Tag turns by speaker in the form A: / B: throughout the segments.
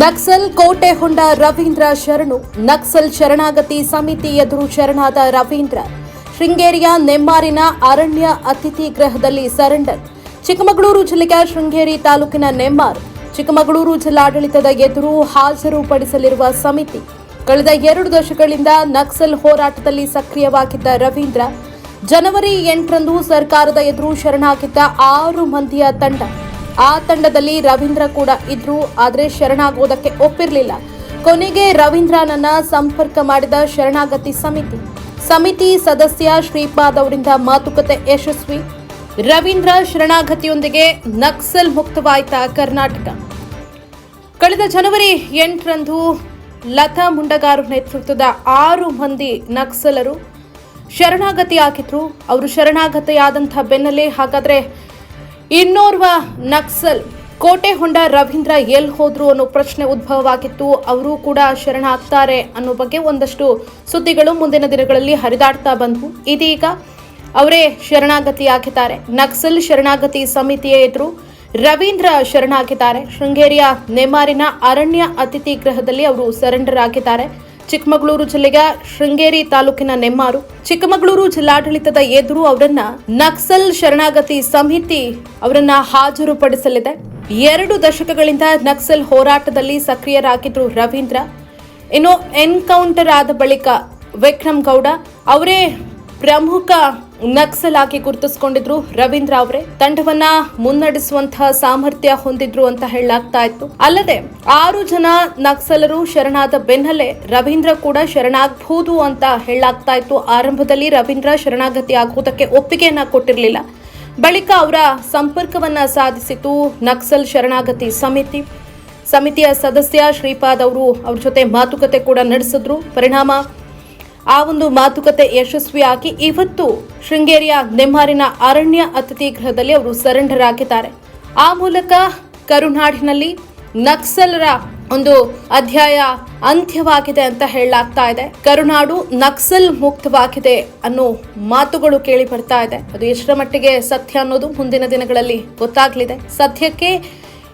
A: ನಕ್ಸಲ್ ಕೋಟೆ ಹೊಂಡ ರವೀಂದ್ರ ಶರಣು. ನಕ್ಸಲ್ ಶರಣಾಗತಿ ಸಮಿತಿ ಎದುರು ಶರಣಾದ ರವೀಂದ್ರ. ಶೃಂಗೇರಿಯ ನೆಮ್ಮಾರಿನ ಅರಣ್ಯ ಅತಿಥಿ ಗೃಹದಲ್ಲಿ ಸರೆಂಡರ್. ಚಿಕ್ಕಮಗಳೂರು ಜಿಲ್ಲೆಯ ಶೃಂಗೇರಿ ತಾಲೂಕಿನ ನೆಮ್ಮಾರ್. ಚಿಕ್ಕಮಗಳೂರು ಜಿಲ್ಲಾಡಳಿತದ ಎದುರು ಹಾಜರುಪಡಿಸಲಿರುವ ಸಮಿತಿ. ಕಳೆದ ಎರಡು ದಶಕಗಳಿಂದ ನಕ್ಸಲ್ ಹೋರಾಟದಲ್ಲಿ ಸಕ್ರಿಯವಾಗಿದ್ದ ರವೀಂದ್ರ, ಜನವರಿ ಎಂಟರಂದು ಸರ್ಕಾರದ ಎದುರು ಶರಣಾಗಿದ್ದ ಆರು ಮಂದಿಯ ತಂಡ. ಆ ತಂಡದಲ್ಲಿ ರವೀಂದ್ರ ಕೂಡ ಇದ್ರು, ಆದರೆ ಶರಣಾಗೋದಕ್ಕೆ ಒಪ್ಪಿರಲಿಲ್ಲ. ಕೊನೆಗೆ ರವೀಂದ್ರನನ್ನ ಸಂಪರ್ಕ ಮಾಡಿದ ಶರಣಾಗತಿ ಸಮಿತಿ. ಸಮಿತಿ ಸದಸ್ಯ ಶ್ರೀಪಾದ್ ಅವರಿಂದ ಮಾತುಕತೆ ಯಶಸ್ವಿ. ರವೀಂದ್ರ ಶರಣಾಗತಿಯೊಂದಿಗೆ ನಕ್ಸಲ್ ಮುಕ್ತವಾಯಿತ ಕರ್ನಾಟಕ. ಕಳೆದ ಜನವರಿ ಎಂಟರಂದು ಲತಾ ಮುಂಡಗಾರು ನೇತೃತ್ವದ ಆರು ಮಂದಿ ನಕ್ಸಲರು ಶರಣಾಗತಿಯಾಗಿದ್ರು. ಅವರು ಶರಣಾಗತಿಯಾದಂಥ ಬೆನ್ನಲ್ಲೇ ಹಾಗಾದ್ರೆ ಇನ್ನೋರ್ವ ನಕ್ಸಲ್ ಕೋಟೆ ಹೊಂಡ ರವೀಂದ್ರ ಎಲ್ಲಿ ಹೋದ್ರು ಅನ್ನೋ ಪ್ರಶ್ನೆ ಉದ್ಭವವಾಗಿತ್ತು. ಅವರು ಕೂಡ ಶರಣಾಗ್ತಾರೆ ಅನ್ನೋ ಬಗ್ಗೆ ಒಂದಷ್ಟು ಸುದ್ದಿಗಳು ಮುಂದಿನ ದಿನಗಳಲ್ಲಿ ಹರಿದಾಡ್ತಾ ಬಂದವು. ಇದೀಗ ಅವರೇ ಶರಣಾಗತಿ ಶರಣಾಗತಿಯಾಗಿದ್ದಾರೆ. ನಕ್ಸಲ್ ಶರಣಾಗತಿ ಸಮಿತಿಯ ಎದುರು ರವೀಂದ್ರ ಶರಣಾಗಿದ್ದಾರೆ. ಶೃಂಗೇರಿಯ ನೆಮಾರಿನ ಅರಣ್ಯ ಅತಿಥಿ ಗೃಹದಲ್ಲಿ ಅವರು ಸರೆಂಡರ್ ಆಗಿದ್ದಾರೆ ಚಿಕ್ಕಮಗಳೂರು ಜಿಲ್ಲೆಯ ಶೃಂಗೇರಿ ತಾಲೂಕಿನ ನೆಮ್ಮಾರು. ಚಿಕ್ಕಮಗಳೂರು ಜಿಲ್ಲಾಡಳಿತದ ಎದುರು ಅವರನ್ನ ನಕ್ಸಲ್ ಶರಣಾಗತಿ ಸಮಿತಿ ಅವರನ್ನ ಹಾಜರುಪಡಿಸಲಿದೆ. ಎರಡು ದಶಕಗಳಿಂದ ನಕ್ಸಲ್ ಹೋರಾಟದಲ್ಲಿ ಸಕ್ರಿಯರಾಗಿದ್ರು ರವೀಂದ್ರ. ಇನ್ನು ಎನ್ಕೌಂಟರ್ ಆದ ಬಳಿಕ ವಿಕ್ರಮ್ ಗೌಡ. ಅವರೇ ಪ್ರಮುಖ ನಕ್ಸಲ್ ಆಗಿ ಗುರುತಿಸಿಕೊಂಡಿದ್ರು. ರವೀಂದ್ರ ಅವರೇ, ತಂಡವನ್ನ ಮುನ್ನಡೆಸುವಂತಹ ಸಾಮರ್ಥ್ಯ ಹೊಂದಿದ್ರು ಅಂತ ಹೇಳಲಾಗ್ತಾ ಇತ್ತು. ಅಲ್ಲದೆ ಆರು ಜನ ನಕ್ಸಲರು ಶರಣಾದ ಬೆನ್ನಲ್ಲೇ ರವೀಂದ್ರ ಕೂಡ ಶರಣಾಗಬಹುದು ಅಂತ ಹೇಳಲಾಗ್ತಾ ಇತ್ತು. ಆರಂಭದಲ್ಲಿ ರವೀಂದ್ರ ಶರಣಾಗತಿ ಆಗುವುದಕ್ಕೆ ಒಪ್ಪಿಗೆಯನ್ನ ಕೊಟ್ಟಿರಲಿಲ್ಲ. ಬಳಿಕ ಅವರ ಸಂಪರ್ಕವನ್ನ ಸಾಧಿಸಿತು ನಕ್ಸಲ್ ಶರಣಾಗತಿ ಸಮಿತಿ. ಸಮಿತಿಯ ಸದಸ್ಯ ಶ್ರೀಪಾದ್ ಅವರು ಅವ್ರ ಜೊತೆ ಮಾತುಕತೆ ಕೂಡ ನಡೆಸಿದ್ರು. ಪರಿಣಾಮ ಆ ಒಂದು ಮಾತುಕತೆ ಯಶಸ್ವಿಯಾಗಿ ಇವತ್ತು ಶೃಂಗೇರಿಯ ನೆಮ್ಮಾರಿನ ಅರಣ್ಯ ಅತಿಥಿ ಗೃಹದಲ್ಲಿ ಅವರು ಸರೆಂಡರ್ ಆಗಿದ್ದಾರೆ ಆ ಮೂಲಕ ಕರುನಾಡಿನಲ್ಲಿ ನಕ್ಸಲರ ಒಂದು ಅಧ್ಯಾಯ ಅಂತ್ಯವಾಗಿದೆ ಅಂತ ಹೇಳಲಾಗ್ತಾ ಇದೆ. ಕರುನಾಡು ನಕ್ಸಲ್ ಮುಕ್ತವಾಗಿದೆ ಅನ್ನೋ ಮಾತುಗಳು ಕೇಳಿ ಬರ್ತಾ ಇದೆ. ಅದು ಎಷ್ಟರ ಮಟ್ಟಿಗೆ ಸತ್ಯ ಅನ್ನೋದು ಮುಂದಿನ ದಿನಗಳಲ್ಲಿ ಗೊತ್ತಾಗಲಿದೆ. ಸದ್ಯಕ್ಕೆ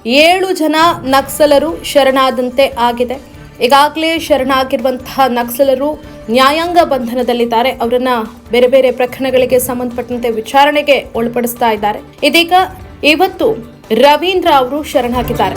A: ಏಳು ಜನ ನಕ್ಸಲರು ಶರಣಾದಂತೆ ಆಗಿದೆ. ಈಗಾಗಲೇ ಶರಣಾಗಿರುವಂತಹ ನಕ್ಸಲರು ನ್ಯಾಯಾಂಗ ಬಂಧನದಲ್ಲಿದ್ದಾರೆ. ಅವರನ್ನ ಬೇರೆ ಬೇರೆ ಪ್ರಕರಣಗಳಿಗೆ ಸಂಬಂಧಪಟ್ಟಂತೆ ವಿಚಾರಣೆಗೆ ಒಳಪಡಿಸ್ತಾ ಇದ್ದಾರೆ. ಇದೀಗ ಇವತ್ತು ರವೀಂದ್ರ ಅವರು ಶರಣಾಗಿದ್ದಾರೆ.